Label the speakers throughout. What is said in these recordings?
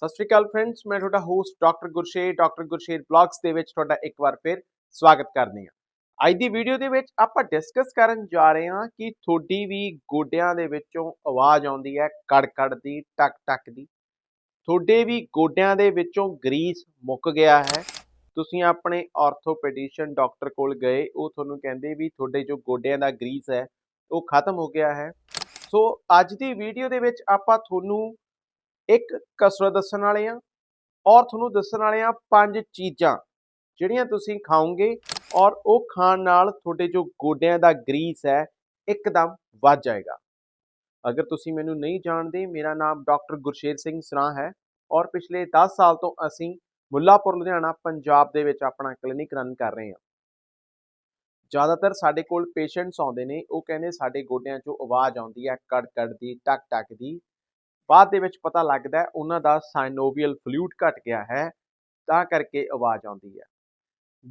Speaker 1: ਸਤਿ ਸ਼੍ਰੀ ਅਕਾਲ ਫਰੈਂਡਸ ਮੈਂ ਤੁਹਾਡਾ host doctor Gursher doctor Gursher blogs ਦੇ ਵਿੱਚ ਤੁਹਾਡਾ ਇੱਕ ਵਾਰ ਫਿਰ ਸਵਾਗਤ ਕਰਦੀ ਹਾਂ ਅੱਜ ਦੀ ਵੀਡੀਓ ਦੇ ਵਿੱਚ ਆਪਾਂ ਡਿਸਕਸ ਕਰਨ ਜਾ ਰਹੇ ਹਾਂ ਕਿ ਤੁਹਾਡੀ ਵੀ ਗੋਡਿਆਂ ਦੇ ਵਿੱਚੋਂ ਆਵਾਜ਼ ਆਉਂਦੀ ਹੈ ਕੜਕੜ ਦੀ ਟਕ ਟਕ ਦੀ ਤੁਹਾਡੇ ਵੀ ਗੋਡਿਆਂ ਦੇ ਵਿੱਚੋਂ ਗਰੀਸ ਮੁੱਕ ਗਿਆ ਹੈ ਤੁਸੀਂ ਆਪਣੇ ਆਰਥੋਪੈਡੀਸ਼ੀਅਨ ਡਾਕਟਰ ਕੋਲ ਗਏ ਉਹ ਤੁਹਾਨੂੰ ਕਹਿੰਦੇ ਵੀ ਤੁਹਾਡੇ ਜੋ ਗੋਡਿਆਂ ਦਾ ਗਰੀਸ ਹੈ ਉਹ ਖਤਮ ਹੋ ਗਿਆ ਹੈ ਸੋ ਅੱਜ ਦੀ ਵੀਡੀਓ ਦੇ ਵਿੱਚ ਆਪਾਂ ਤੁਹਾਨੂੰ ਇੱਕ ਕਸਰਤ ਦੱਸਣ ਵਾਲੇ ਆ ਔਰ ਤੁਹਾਨੂੰ ਦੱਸਣ ਵਾਲੇ ਆ ਪੰਜ ਚੀਜ਼ਾਂ ਜਿਹੜੀਆਂ ਤੁਸੀਂ ਖਾਓਗੇ ਔਰ ਉਹ ਖਾਣ ਨਾਲ ਤੁਹਾਡੇ ਜੋ ਗੋਡਿਆਂ ਦਾ ਗਰੀਸ ਹੈ ਇੱਕਦਮ ਵੱਜ ਜਾਏਗਾ ਅਗਰ ਤੁਸੀਂ ਮੈਨੂੰ ਨਹੀਂ ਜਾਣਦੇ ਮੇਰਾ ਨਾਮ ਡਾਕਟਰ ਗੁਰਸ਼ੇਰ ਸਿੰਘ ਸਰਾਹ ਹੈ ਔਰ ਪਿਛਲੇ 10 ਸਾਲ ਤੋਂ ਅਸੀਂ ਮੁੱਲਾਪੁਰ ਲੁਧਿਆਣਾ ਪੰਜਾਬ ਦੇ ਵਿੱਚ ਆਪਣਾ ਕਲੀਨਿਕ ਰਨ ਕਰ ਰਹੇ ਹਾਂ ਜ਼ਿਆਦਾਤਰ ਸਾਡੇ ਕੋਲ ਪੇਸ਼ੈਂਟਸ ਆਉਂਦੇ ਨੇ ਉਹ ਕਹਿੰਦੇ ਸਾਡੇ ਗੋਡਿਆਂ 'ਚੋਂ ਆਵਾਜ਼ ਆਉਂਦੀ ਹੈ ਕੜ ਕੜ ਦੀ ਟਕ ਟਕ ਦੀ ਬਾਅਦ ਦੇ ਵਿੱਚ ਪਤਾ ਲੱਗਦਾ ਉਹਨਾਂ ਦਾ ਸਾਈਨੋਵੀਅਲ ਫਲੂਇਡ ਘਟ ਗਿਆ ਹੈ ਤਾਂ ਕਰਕੇ ਆਵਾਜ਼ ਆਉਂਦੀ ਹੈ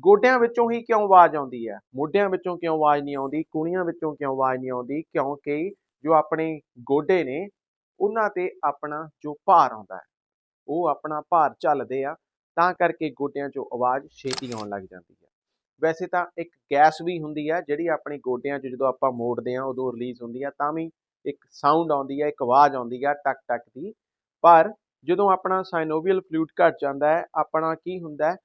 Speaker 1: ਗੋਡਿਆਂ ਵਿੱਚੋਂ ਹੀ ਕਿਉਂ ਆਵਾਜ਼ ਆਉਂਦੀ ਹੈ ਮੋਢਿਆਂ ਵਿੱਚੋਂ ਕਿਉਂ ਆਵਾਜ਼ ਨਹੀਂ ਆਉਂਦੀ ਕੁਣੀਆਂ ਵਿੱਚੋਂ ਕਿਉਂ ਆਵਾਜ਼ ਨਹੀਂ ਆਉਂਦੀ ਕਿਉਂਕਿ ਜੋ ਆਪਣੇ ਗੋਡੇ ਨੇ ਉਹਨਾਂ ਤੇ ਆਪਣਾ ਜੋ ਭਾਰ ਆਉਂਦਾ ਹੈ ਉਹ ਆਪਣਾ ਭਾਰ ਚੱਲਦੇ ਆ ਤਾਂ ਕਰਕੇ ਗੋਡਿਆਂ 'ਚੋਂ ਆਵਾਜ਼ ਛੇਤੀ ਆਉਣ ਲੱਗ ਜਾਂਦੀ ਹੈ ਵੈਸੇ ਤਾਂ ਇੱਕ ਗੈਸ ਵੀ ਹੁੰਦੀ ਹੈ ਜਿਹੜੀ ਆਪਣੇ ਗੋਡਿਆਂ 'ਚ ਜਦੋਂ ਆਪਾਂ ਮੋੜਦੇ ਆ ਉਦੋਂ ਰਿਲੀਜ਼ ਹੁੰਦੀ ਹੈ ਤਾਂ ਵੀ ਇੱਕ ਸਾਊਂਡ ਆਉਂਦੀ ਹੈ ਇੱਕ ਆਵਾਜ਼ ਆਉਂਦੀ ਹੈ ਟਕ ਟਕ ਦੀ ਪਰ ਜਦੋਂ ਆਪਣਾ ਸਾਈਨੋਵੀਅਲ ਫਲੂਇਡ ਘਟ ਜਾਂਦਾ ਹੈ ਆਪਣਾ ਕੀ ਹੁੰਦਾ ਹੈ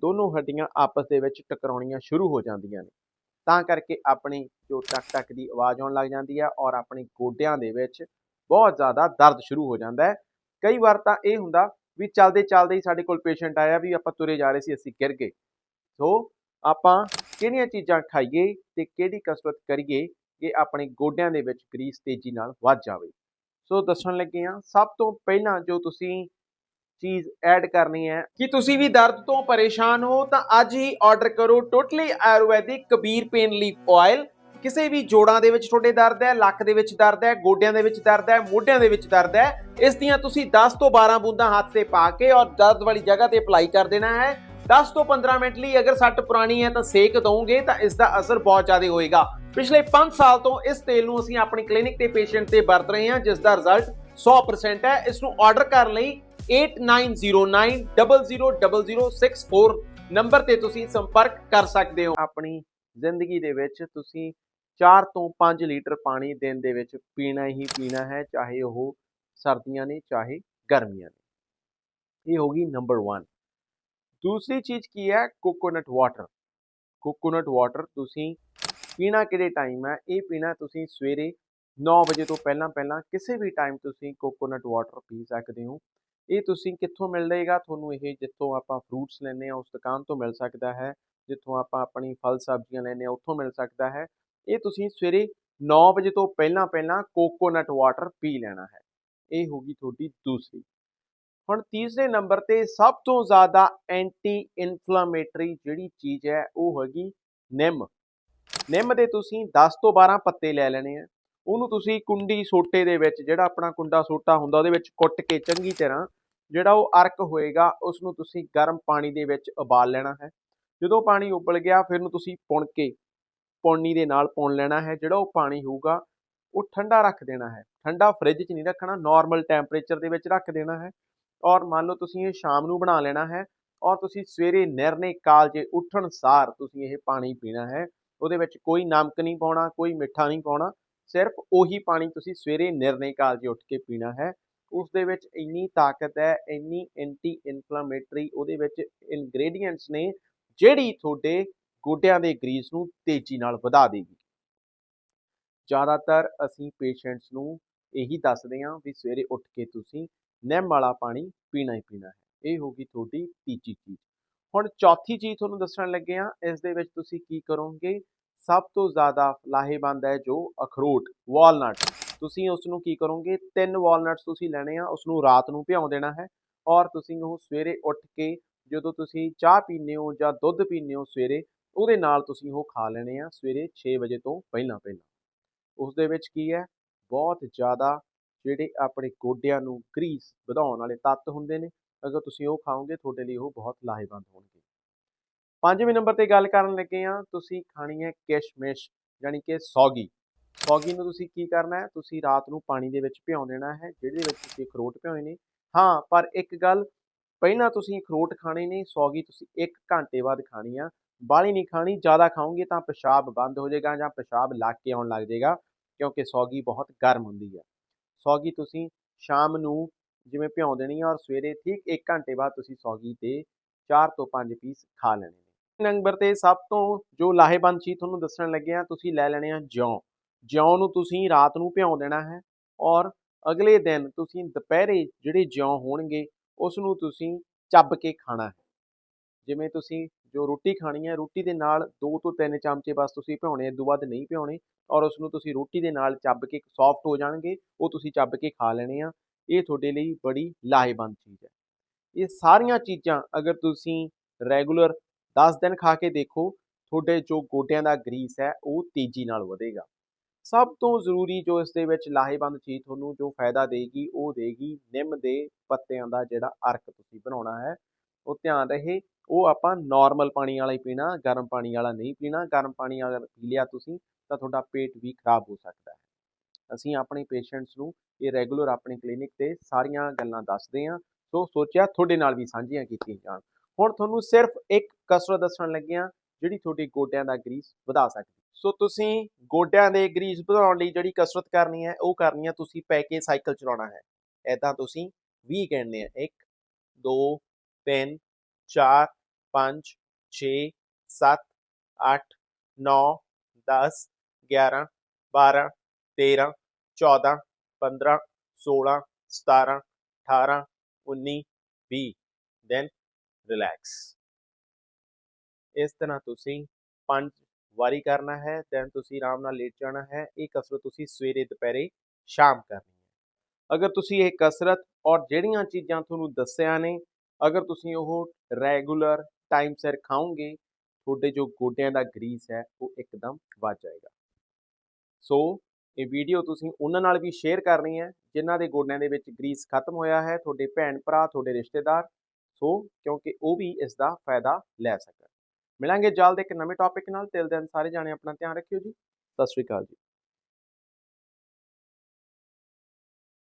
Speaker 1: ਦੋਨੋਂ ਹੱਡੀਆਂ ਆਪਸ ਦੇ ਵਿੱਚ ਟਕਰਾਉਣੀਆਂ ਸ਼ੁਰੂ ਹੋ ਜਾਂਦੀਆਂ ਨੇ ਤਾਂ ਕਰਕੇ ਆਪਣੀ ਜੋ ਟਕ ਟਕ ਦੀ ਆਵਾਜ਼ ਆਉਣ ਲੱਗ ਜਾਂਦੀ ਹੈ ਔਰ ਆਪਣੀ ਗੋਡਿਆਂ ਦੇ ਵਿੱਚ ਬਹੁਤ ਜ਼ਿਆਦਾ ਦਰਦ ਸ਼ੁਰੂ ਹੋ ਜਾਂਦਾ ਹੈ ਕਈ ਵਾਰ ਤਾਂ ਇਹ ਹੁੰਦਾ ਵੀ ਚੱਲਦੇ ਚੱਲਦੇ ਹੀ ਸਾਡੇ ਕੋਲ ਪੇਸ਼ੈਂਟ ਆਇਆ ਵੀ ਆਪਾਂ ਤੁਰੇ ਜਾ ਰਹੇ ਸੀ ਅਸੀਂ ਗਿਰ ਗਏ ਸੋ ਆਪਾਂ ਕਿਹੜੀਆਂ ਚੀਜ਼ਾਂ ਖਾਈਏ ਤੇ ਕਿਹੜੀ ਕਸਰਤ ਕਰੀਏ ਕਿ ਆਪਣੇ ਗੋਡਿਆਂ ਦੇ ਵਿੱਚ ਗਰੀਸ ਤੇਜ਼ੀ ਨਾਲ ਵੱਧ ਜਾਵੇ ਸੋ ਦੱਸਣ ਲੱਗੇ ਆ ਸਭ ਤੋਂ ਪਹਿਲਾਂ ਜੋ ਤੁਸੀਂ ਚੀਜ਼ ਐਡ ਕਰਨੀ ਹੈ ਕਿ ਤੁਸੀਂ ਵੀ ਦਰਦ ਤੋਂ ਪਰੇਸ਼ਾਨ ਹੋ ਤਾਂ ਅੱਜ ਹੀ ਆਰਡਰ ਕਰੋ totally Ayurvedic Kabir pain leaf oil ਕਿਸੇ ਵੀ ਜੋੜਾਂ ਦੇ ਵਿੱਚ ਤੁਹਾਡੇ ਦਰਦ ਹੈ ਲੱਕ ਦੇ ਵਿੱਚ ਦਰਦ ਹੈ ਗੋਡਿਆਂ ਦੇ ਵਿੱਚ ਦਰਦ ਹੈ ਮੋਢਿਆਂ ਦੇ ਵਿੱਚ ਦਰਦ ਹੈ ਇਸ ਦੀਆਂ ਤੁਸੀਂ 10 ਤੋਂ 12 ਬੂੰਦਾਂ ਹੱਥ ਤੇ ਪਾ ਕੇ ਔਰ ਦਰਦ ਵਾਲੀ ਜਗ੍ਹਾ ਤੇ ਅਪਲਾਈ ਕਰ ਦੇਣਾ ਹੈ 10 ਤੋਂ 15 ਮਿੰਟ ਲਈ ਅਗਰ ਸੱਟ ਪੁਰਾਣੀ ਹੈ ਤਾਂ ਸੇਕ ਦੋਗੇ ਤਾਂ ਇਸ ਦਾ ਅਸਰ ਬਹੁਤ ਜ਼ਿਆਦਾ ਹੋਏਗਾ ਪਿਛਲੇ 5 ਸਾਲ ਤੋਂ ਇਸ ਤੇਲ ਨੂੰ ਅਸੀਂ ਆਪਣੀ ਕਲੀਨਿਕ ਤੇ ਪੇਸ਼ੈਂਟ ਤੇ ਵਰਤ ਰਹੇ ਹਾਂ ਜਿਸ ਦਾ ਰਿਜ਼ਲਟ 100% ਹੈ ਇਸ ਨੂੰ ਆਰਡਰ ਕਰਨ ਲਈ 8909000064 ਨੰਬਰ ਤੇ ਤੁਸੀਂ ਸੰਪਰਕ ਕਰ ਸਕਦੇ ਹੋ ਆਪਣੀ ਜ਼ਿੰਦਗੀ ਦੇ ਵਿੱਚ ਤੁਸੀਂ 4 ਤੋਂ 5 ਲੀਟਰ ਪਾਣੀ ਦਿਨ ਦੇ ਵਿੱਚ ਪੀਣਾ ਹੀ ਪੀਣਾ ਹੈ ਚਾਹੇ ਉਹ ਸਰਦੀਆਂ ਨੇ ਚਾਹੇ ਗਰਮੀਆਂ ਨੇ ਇਹ ਹੋ ਗਈ ਨੰਬਰ 1 ਦੂਸਰੀ ਚੀਜ਼ ਕੀ ਹੈ ਕੋਕੋਨਟ ਵਾਟਰ ਕੋਕੋਨਟ ਵਾਟਰ ਤੁਸੀਂ ਪੀਣਾ ਕਿਹੜੇ ਟਾਈਮ ਹੈ ਇਹ ਪੀਣਾ ਤੁਸੀਂ ਸਵੇਰੇ 9 ਵਜੇ ਤੋਂ ਪਹਿਲਾਂ ਪਹਿਲਾਂ ਕਿਸੇ ਵੀ ਟਾਈਮ ਤੁਸੀਂ ਕੋਕੋਨਟ ਵਾਟਰ ਪੀ ਸਕਦੇ ਹੋ ਇਹ ਤੁਸੀਂ ਕਿੱਥੋਂ ਮਿਲ ਜਾਏਗਾ ਤੁਹਾਨੂੰ ਇਹ ਜਿੱਥੋਂ ਆਪਾਂ ਫਰੂਟਸ ਲੈਨੇ ਆ ਉਸ ਦੁਕਾਨ ਤੋਂ ਮਿਲ ਸਕਦਾ ਹੈ ਜਿੱਥੋਂ ਆਪਾਂ ਆਪਣੀ ਫਲ ਸਬਜ਼ੀਆਂ ਲੈਨੇ ਆ ਉੱਥੋਂ ਮਿਲ ਸਕਦਾ ਹੈ ਇਹ ਤੁਸੀਂ ਸਵੇਰੇ 9 ਵਜੇ ਤੋਂ ਪਹਿਲਾਂ ਪਹਿਲਾਂ ਕੋਕੋਨਟ ਵਾਟਰ ਪੀ ਲੈਣਾ ਹੈ ਇਹ ਹੋਗੀ ਤੁਹਾਡੀ ਦੂਸਰੀ ਹੁਣ ਤੀਸਰੇ ਨੰਬਰ ਤੇ ਸਭ ਤੋਂ ਜ਼ਿਆਦਾ ਐਂਟੀ ਇਨਫਲੇਮੇਟਰੀ ਜਿਹੜੀ ਚੀਜ਼ ਹੈ ਉਹ ਹੈਗੀ ਨਿੰਮ ਨਿੰਮ ਦੇ ਤੁਸੀਂ 10 ਤੋਂ 12 ਪੱਤੇ ਲੈ ਲੈਣੇ ਆ ਉਹਨੂੰ ਤੁਸੀਂ ਕੁੰਡੀ ਸੋਟੇ ਦੇ ਵਿੱਚ ਜਿਹੜਾ ਆਪਣਾ ਕੁੰਡਾ ਸੋਟਾ ਹੁੰਦਾ ਉਹਦੇ ਵਿੱਚ ਕੁੱਟ ਕੇ ਚੰਗੀ ਤਰ੍ਹਾਂ ਜਿਹੜਾ ਉਹ ਅਰਕ ਹੋਏਗਾ ਉਸ ਨੂੰ ਤੁਸੀਂ ਗਰਮ ਪਾਣੀ ਦੇ ਵਿੱਚ ਉਬਾਲ ਲੈਣਾ ਹੈ ਜਦੋਂ ਪਾਣੀ ਉਬਲ ਗਿਆ ਫਿਰ ਨੂੰ ਤੁਸੀਂ ਪੁਣ ਕੇ ਪੌਣੀ ਦੇ ਨਾਲ ਪੁਣ ਲੈਣਾ ਹੈ ਜਿਹੜਾ ਉਹ ਪਾਣੀ ਹੋਊਗਾ ਉਹ ਠੰਡਾ ਰੱਖ ਦੇਣਾ ਹੈ ਠੰਡਾ ਫ੍ਰਿਜ 'ਚ ਨਹੀਂ ਰੱਖਣਾ ਨਾਰਮਲ ਟੈਂਪਰੇਚਰ ਦੇ ਵਿੱਚ ਰੱਖ ਦੇਣਾ ਹੈ ਔਰ ਮੰਨ ਲਓ ਤੁਸੀਂ ਇਹ ਸ਼ਾਮ ਨੂੰ ਬਣਾ ਲੈਣਾ ਹੈ ਔਰ ਤੁਸੀਂ ਸਵੇਰੇ ਨਿਰਨੇ ਕਾਲ ਜੇ ਉੱਠਣ ਸਾਰ ਤੁਸੀਂ ਇਹ ਪਾਣੀ ਪੀਣਾ ਹੈ ਉਹਦੇ ਵਿੱਚ ਕੋਈ ਨਮਕ ਨਹੀਂ ਪਾਉਣਾ ਕੋਈ ਮਿੱਠਾ ਨਹੀਂ ਪਾਉਣਾ ਸਿਰਫ ਉਹੀ ਪਾਣੀ ਤੁਸੀਂ ਸਵੇਰੇ ਨਿਰਣੇ ਕਾਲ ਜੇ ਉੱਠ ਕੇ ਪੀਣਾ ਹੈ ਉਸ ਦੇ ਵਿੱਚ ਇੰਨੀ ਤਾਕਤ ਹੈ ਇੰਨੀ ਐਂਟੀ ਇਨਫਲੇਮੇਟਰੀ ਉਹਦੇ ਵਿੱਚ ਇਨਗਰੀਡੀਐਂਟਸ ਨੇ ਜਿਹੜੀ ਤੁਹਾਡੇ ਗੋਡਿਆਂ ਦੇ ਗਰੀਸ ਨੂੰ ਤੇਜ਼ੀ ਨਾਲ ਵਧਾ ਦੇਗੀ ਜ਼ਿਆਦਾਤਰ ਅਸੀਂ ਪੇਸ਼ੈਂਟਸ ਨੂੰ ਇਹੀ ਦੱਸਦੇ ਹਾਂ ਵੀ ਸਵੇਰੇ ਉੱਠ ਕੇ ਤੁਸੀਂ ਨਿੰਮ ਵਾਲਾ ਪਾਣੀ ਪੀਣਾ ਹੀ ਪੀਣਾ ਹੈ ਇਹ ਹੋਗੀ ਤੁਹਾਡੀ ਤੀਜੀ ਚੀਜ਼ ਹੁਣ ਚੌਥੀ ਚੀਜ਼ ਤੁਹਾਨੂੰ ਦੱਸਣ ਲੱਗੇ ਆ ਇਸ ਦੇ ਵਿੱਚ ਤੁਸੀਂ ਕੀ ਕਰੋਗੇ ਸਭ ਤੋਂ ਜ਼ਿਆਦਾ ਲਾਹੇਵੰਦ ਹੈ ਜੋ ਅਖਰੋਟ ਵਾਲਨਟ ਤੁਸੀਂ ਉਸ ਨੂੰ ਕੀ ਕਰੋਗੇ ਤਿੰਨ ਵਾਲਨਟਸ ਤੁਸੀਂ ਲੈਣੇ ਆ ਉਸ ਨੂੰ ਰਾਤ ਨੂੰ ਭਿਉਂ ਦੇਣਾ ਹੈ ਔਰ ਤੁਸੀਂ ਉਹ ਸਵੇਰੇ ਉੱਠ ਕੇ ਜਦੋਂ ਤੁਸੀਂ ਚਾਹ ਪੀਨੇ ਹੋ ਜਾਂ ਦੁੱਧ ਪੀਨੇ ਹੋ ਸਵੇਰੇ ਉਹਦੇ ਨਾਲ ਤੁਸੀਂ ਉਹ ਖਾ ਲੈਣੇ ਆ ਸਵੇਰੇ 6 ਵਜੇ ਤੋਂ ਪਹਿਲਾਂ ਪਹਿਲਾਂ ਉਸ ਦੇ ਵਿੱਚ ਕੀ ਹੈ ਬਹੁਤ ਜ਼ਿਆਦਾ ਜਿਹੜੇ ਆਪਣੇ ਗੋਡਿਆਂ ਨੂੰ ਗਰੀਸ ਵਧਾਉਣ ਵਾਲੇ ਤੱਤ ਹੁੰਦੇ ਨੇ ਅਗਰ ਤੁਸੀਂ ਉਹ ਖਾਓਗੇ ਤੁਹਾਡੇ ਲਈ ਉਹ ਬਹੁਤ ਲਾਹੇਵੰਦ ਹੋਣਗੇ ਪੰਜਵੇਂ ਨੰਬਰ ਤੇ ਗੱਲ ਕਰਨ ਲੱਗੇ ਆ ਤੁਸੀਂ ਖਾਣੀ ਹੈ ਕਿਸ਼ਮਿਸ਼ ਯਾਨੀ ਕਿ ਸੌਗੀ ਸੌਗੀ ਨੂੰ ਤੁਸੀਂ ਕੀ ਕਰਨਾ ਹੈ ਤੁਸੀਂ ਰਾਤ ਨੂੰ ਪਾਣੀ ਦੇ ਵਿੱਚ ਭਿਉਂ ਦੇਣਾ ਹੈ ਜਿਹਦੇ ਵਿੱਚ ਤੁਸੀਂ ਖਰੋਟ ਭਿਉਂਏ ਨੇ ਹਾਂ ਪਰ ਇੱਕ ਗੱਲ ਪਹਿਲਾਂ ਤੁਸੀਂ ਖਰੋਟ ਖਾਣੇ ਨੇ ਸੌਗੀ ਤੁਸੀਂ 1 ਘੰਟੇ ਬਾਅਦ ਖਾਣੀ ਆ ਬਾਲੀ ਨਹੀਂ ਖਾਣੀ ਜ਼ਿਆਦਾ ਖਾਓਗੇ ਤਾਂ ਪਿਸ਼ਾਬ ਬੰਦ ਹੋ ਜਾਏਗਾ ਜਾਂ ਪਿਸ਼ਾਬ ਲੱਗ ਕੇ ਆਉਣ ਲੱਗ ਜਾਏਗਾ ਕਿਉਂਕਿ ਸੌਗੀ ਬਹੁਤ ਗਰਮ ਹੁੰਦੀ ਹੈ ਸੌਗੀ ਤੁਸੀਂ ਸ਼ਾਮ ਨੂੰ ਜਿਵੇਂ ਭਿਉਂ ਦੇਣੀ ਆ ਔਰ ਸਵੇਰੇ ਠੀਕ 1 ਘੰਟੇ ਬਾਅਦ ਤੁਸੀਂ ਸੌਗੀ ਤੇ 4 ਤੋਂ 5 ਪੀਸ ਖਾ ਲੈਣੇ ਨੇ ਨੰਬਰ ਤੇ ਸਭ ਤੋਂ ਜੋ ਲਾਹੇਬੰਦ ਚੀਜ਼ ਤੁਹਾਨੂੰ ਦੱਸਣ ਲੱਗੇ ਆ ਤੁਸੀਂ ਲੈ ਲੈਣੇ ਆ ਜੌਂ ਜੌਂ ਨੂੰ ਤੁਸੀਂ ਰਾਤ ਨੂੰ ਭਿਉਂ ਦੇਣਾ ਹੈ ਔਰ ਅਗਲੇ ਦਿਨ ਤੁਸੀਂ ਦੁਪਹਿਰੇ ਜਿਹੜੇ ਜੌਂ ਹੋਣਗੇ ਉਸ ਨੂੰ ਤੁਸੀਂ ਚੱਬ ਕੇ ਖਾਣਾ ਹੈ ਜਿਵੇਂ ਤੁਸੀਂ ਜੋ ਰੋਟੀ ਖਾਣੀ ਹੈ ਰੋਟੀ ਦੇ ਨਾਲ 2 ਤੋਂ 3 ਚਮਚੇ ਬਸ ਤੁਸੀਂ ਭਿਉਣੇ ਇਸ ਤੋਂ ਵੱਧ ਨਹੀਂ ਭਿਉਣੇ ਔਰ ਉਸ ਨੂੰ ਤੁਸੀਂ ਰੋਟੀ ਦੇ ਨਾਲ ਚੱਬ ਕੇ ਸੌਫਟ ਹੋ ਜਾਣਗੇ ਉਹ ਤੁਸੀਂ ਚੱਬ ਕੇ ਖਾ ਲੈਣੇ ਆ ਇਹ ਤੁਹਾਡੇ ਲਈ ਬੜੀ ਲਾਹੇਵੰਦ ਚੀਜ਼ ਹੈ ਇਹ ਸਾਰੀਆਂ ਚੀਜ਼ਾਂ ਅਗਰ ਤੁਸੀਂ ਰੈਗੂਲਰ 10 ਦਿਨ ਖਾ ਕੇ ਦੇਖੋ ਤੁਹਾਡੇ ਜੋ ਗੋਡਿਆਂ ਦਾ ਗਰੀਸ ਹੈ ਉਹ ਤੇਜ਼ੀ ਨਾਲ ਵਧੇਗਾ ਸਭ ਤੋਂ ਜ਼ਰੂਰੀ ਜੋ ਇਸ ਦੇ ਵਿੱਚ ਲਾਹੇਵੰਦ ਚੀਜ਼ ਤੁਹਾਨੂੰ ਜੋ ਫਾਇਦਾ ਦੇਗੀ ਉਹ ਦੇਗੀ ਨਿੰਮ ਦੇ ਪੱਤਿਆਂ ਦਾ ਜਿਹੜਾ ਅਰਕ ਤੁਸੀਂ ਬਣਾਉਣਾ ਹੈ ਉਹ ਧਿਆਨ ਰਹੇ ਉਹ ਆਪਾਂ ਨਾਰਮਲ ਪਾਣੀ ਵਾਲਾ ਹੀ ਪੀਣਾ ਗਰਮ ਪਾਣੀ ਵਾਲਾ ਨਹੀਂ ਪੀਣਾ ਗਰਮ ਪਾਣੀ ਅਗਰ ਪੀ ਲਿਆ ਤੁਸੀਂ ਤਾਂ ਤੁਹਾਡਾ ਪੇਟ ਵੀ ਖਰਾਬ ਹੋ ਸਕਦਾ ਹੈ ਅਸੀਂ ਆਪਣੇ ਪੇਸ਼ੈਂਟਸ ਨੂੰ ਇਹ ਰੈਗੂਲਰ ਆਪਣੀ ਕਲੀਨਿਕ ਤੇ ਸਾਰੀਆਂ ਗੱਲਾਂ ਦੱਸਦੇ ਹਾਂ ਸੋ ਸੋਚਿਆ ਤੁਹਾਡੇ ਨਾਲ ਵੀ ਸਾਂਝੀਆਂ ਕੀਤੀਆਂ ਜਾਣ ਹੁਣ ਤੁਹਾਨੂੰ ਸਿਰਫ ਇੱਕ ਕਸਰਤ ਦੱਸਣ ਲੱਗਿਆਂ ਜਿਹੜੀ ਤੁਹਾਡੀ ਗੋਡਿਆਂ ਦਾ ਗਰੀਸ ਵਧਾ ਸਕਦੀ ਸੋ ਤੁਸੀਂ ਗੋਡਿਆਂ ਦੇ ਗਰੀਸ ਵਧਾਉਣ ਲਈ ਜਿਹੜੀ ਕਸਰਤ ਕਰਨੀ ਹੈ ਉਹ ਕਰਨੀ ਹੈ ਤੁਸੀਂ ਪੈ ਕੇ ਸਾਈਕਲ ਚਲਾਉਣਾ ਹੈ ਐਦਾਂ ਤੁਸੀਂ 20 ਕਹਿੰਦੇ ਆ 1 2 3 4 5 6 7 8 9 10 11 12 13 14 15 16 17 18 19 20 ਦੈਨ ਰਿਲੈਕਸ ਇਸ ਤਰ੍ਹਾਂ ਤੁਸੀਂ ਪੰਜ ਵਾਰੀ ਕਰਨਾ ਹੈ ਦੈਨ ਤੁਸੀਂ ਆਰਾਮ ਨਾਲ ਲੇਟ ਜਾਣਾ ਹੈ ਇਹ ਕਸਰਤ ਤੁਸੀਂ ਸਵੇਰੇ ਦੁਪਹਿਰੇ ਸ਼ਾਮ ਕਰਨੀ ਹੈ ਅਗਰ ਤੁਸੀਂ ਇਹ ਕਸਰਤ ਔਰ ਜਿਹੜੀਆਂ ਚੀਜ਼ਾਂ ਤੁਹਾਨੂੰ ਦੱਸਿਆ ਨੇ ਅਗਰ ਤੁਸੀਂ ਉਹ ਰੈਗੂਲਰ ਟਾਈਮ ਸਿਰ ਖਾਓਗੇ ਤੁਹਾਡੇ ਜੋ ਗੋਡਿਆਂ ਦਾ ਗਰੀਸ ਹੈ ਉਹ ਇੱਕਦਮ ਵੱਜ ਜਾਏਗਾ ਸੋ ਇਹ ਵੀਡੀਓ ਤੁਸੀਂ ਉਹਨਾਂ ਨਾਲ ਵੀ ਸ਼ੇਅਰ ਕਰਨੀ ਹੈ ਜਿਨ੍ਹਾਂ ਦੇ ਗੋਡਿਆਂ ਦੇ ਵਿੱਚ ਗਰੀਸ ਖਤਮ ਹੋਇਆ ਹੈ ਤੁਹਾਡੇ ਭੈਣ ਭਰਾ ਤੁਹਾਡੇ ਰਿਸ਼ਤੇਦਾਰ ਸੋ ਕਿਉਂਕਿ ਉਹ ਵੀ ਇਸ ਦਾ ਫਾਇਦਾ ਲੈ ਸਕਣ ਮਿਲਾਂਗੇ ਜਲਦ ਇੱਕ ਨਵੇਂ ਟੌਪਿਕ ਨਾਲ ਤਿਲ ਦਿਨ ਸਾਰੇ ਜਾਣੇ ਆਪਣਾ ਧਿਆਨ ਰੱਖਿਓ ਜੀ ਸਤਿ ਸ਼੍ਰੀ ਅਕਾਲ ਜੀ